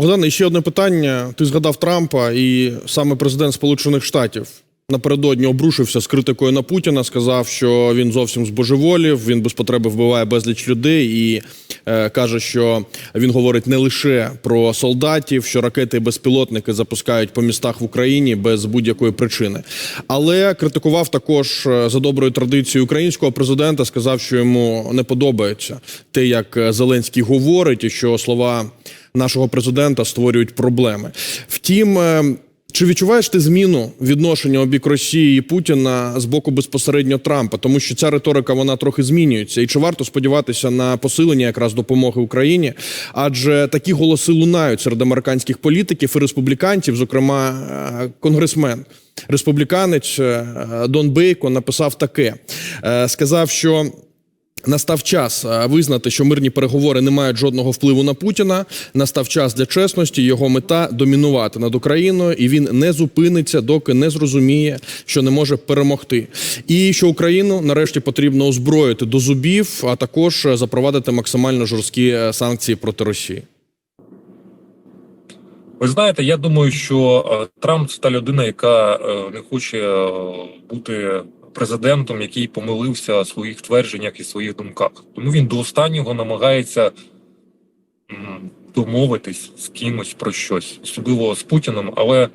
Богдан, ще одне питання. Ти згадав Трампа, і саме президент Сполучених Штатів напередодні обрушився з критикою на Путіна. Сказав, що він зовсім збожеволів, він без потреби вбиває безліч людей і е, каже, що він говорить не лише про солдатів, що ракети і безпілотники запускають по містах в Україні без будь-якої причини. Але критикував також е, за доброю традицією українського президента. Сказав, що йому не подобається те, як е, Зеленський говорить, і що слова нашого президента створюють проблеми. Втім. е, Чи відчуваєш ти зміну відношення обік Росії і Путіна з боку безпосередньо Трампа? Тому що ця риторика вона трохи змінюється, і чи варто сподіватися на посилення якраз допомоги Україні? Адже такі голоси лунають серед американських політиків і республіканців, зокрема е, конгресмен. Республіканець е, Дон Бейко написав таке: сказав, що Настав час е, визнати, що мирні переговори не мають жодного впливу на Путіна. Настав час для чесності. Його мета домінувати над Україною, і він не зупиниться, доки не зрозуміє, що не може перемогти. І що Україну нарешті потрібно озброїти до зубів, а також е, запровадити максимально жорсткі е, санкції проти Росії. Ви знаєте, я думаю, що Трамп це та людина, яка не хоче бути президентом, який помилився в своїх твердженнях і своїх думках. Тому він до останнього намагається домовитись з кимось про щось, особливо з Путіним. Але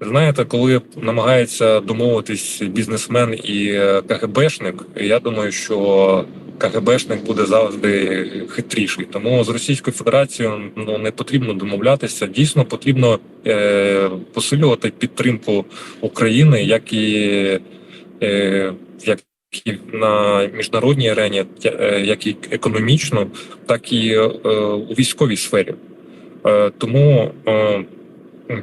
знаєте, коли намагається домовитись бізнесмен і е, КГБшник, я думаю, що КГБшник буде завжди хитріший. Тому з Російською Федерацією ну не потрібно домовлятися. Дійсно потрібно е, посилювати підтримку України, як і як і на міжнародній арені, е, як і економічно, так і е, у військовій сфері. Е, тому е,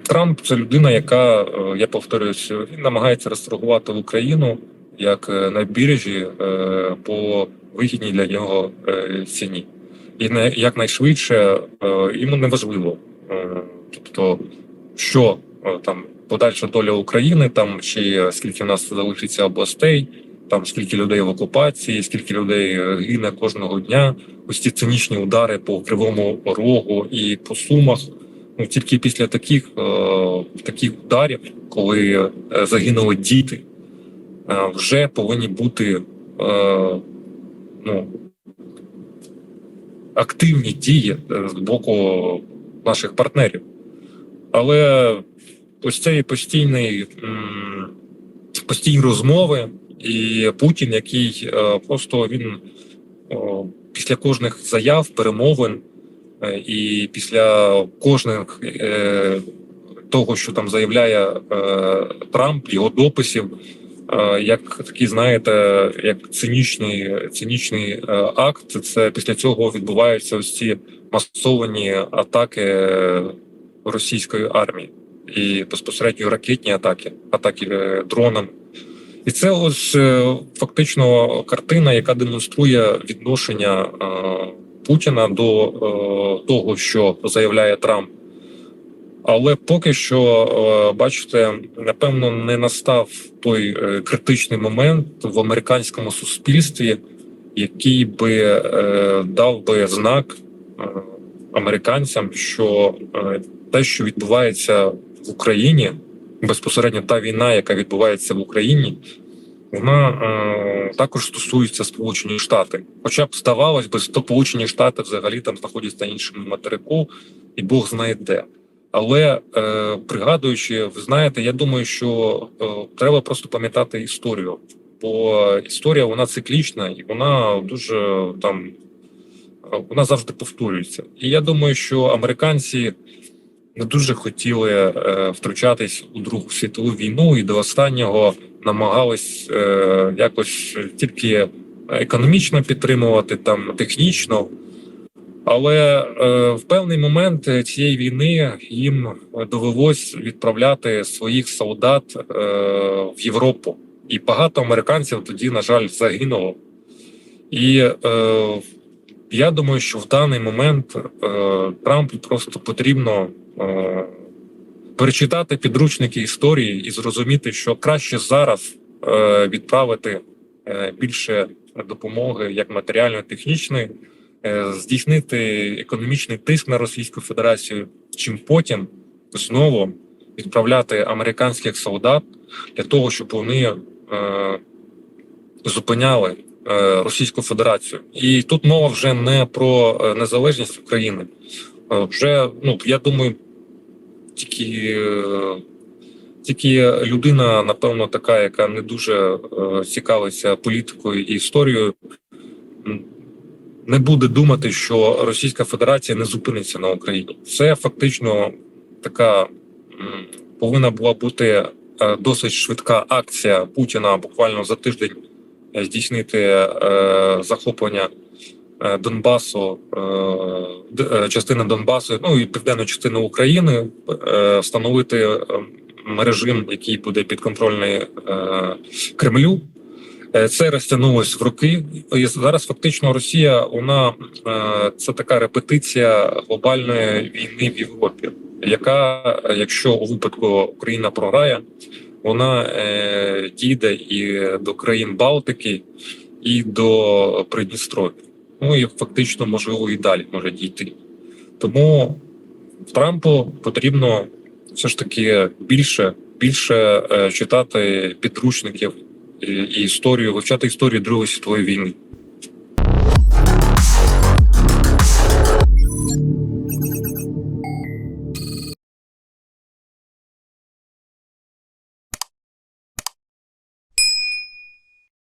Трамп це людина, яка е, я повторююсь, він намагається розторгувати Україну як е, на біржі е, по вигідній для нього е, ціні, і не якнайшвидше е, йому не важливо, е, тобто що е, там подальша доля України, там чи скільки в нас залишиться областей, там скільки людей в окупації, скільки людей е, гине кожного дня. Ось ці цинічні удари по кривому рогу і по сумах. Ну тільки після таких, е, таких ударів, коли е, загинули діти, е, вже повинні бути е, ну, активні дії е, з боку наших партнерів. Але ось цей постійний постійні розмови, і Путін, який е, просто він після кожних заяв, перемовин е, і після кожних е, того, що там заявляє Трамп, його дописів, як такий, знаєте, як цинічний, цинічний акт, це після цього відбуваються ось ці масовані атаки російської армії і безпосередньо ракетні атаки, атаки е, дронами. І це ось е, фактично картина, яка демонструє відношення е, Путіна до того, що заявляє Трамп. Але поки що, бачите, напевно, не настав той критичний момент в американському суспільстві, який би дав би знак американцям, що те, що відбувається в Україні, безпосередньо та війна, яка відбувається в Україні, вона е, також стосується Сполучені Штати. Хоча б здавалось би, Сполучені Штати взагалі там знаходяться на іншому материку, і Бог знає де. Але е, пригадуючи, ви знаєте, я думаю, що е, треба просто пам'ятати історію, бо історія вона циклічна і вона дуже там е, вона завжди повторюється. І я думаю, що американці не дуже хотіли е, втручатись у Другу світову війну і до останнього намагались е, якось тільки економічно підтримувати, там технічно. Але е, в певний момент цієї війни їм довелось відправляти своїх солдат в Європу, і багато американців тоді, на жаль, загинуло. І е, я думаю, що в даний момент е, Трампу просто потрібно перечитати підручники історії і зрозуміти, що краще зараз е, відправити е, більше допомоги, як матеріально-технічної, е, здійснити економічний тиск на Російську Федерацію, чим потім знову відправляти американських солдат для того, щоб вони е, зупиняли е, Російську Федерацію. І тут мова вже не про е, незалежність України. Е, вже ну я думаю, тільки, е, тільки людина, напевно, така, яка не дуже е, цікавиться політикою і історією, не буде думати, що Російська Федерація не зупиниться на Україні. Це фактично така повинна була бути е, досить швидка акція Путіна буквально за тиждень здійснити захоплення Донбасу, е, е, частини Донбасу, ну і південної частини України, е, встановити е, режим, який буде підконтрольний е, Кремлю. Е, Це розтягнулось в роки. І зараз фактично Росія вона е, це така репетиція глобальної війни в Європі, яка, е, якщо у випадку Україна програє, вона е, дійде і до країн Балтики, і до Придністров'я. Ну і фактично, можливо, і далі може дійти. Тому Трампу потрібно все ж таки більше, більше е, читати підручників і, і історію, вивчати історію Другої світової війни.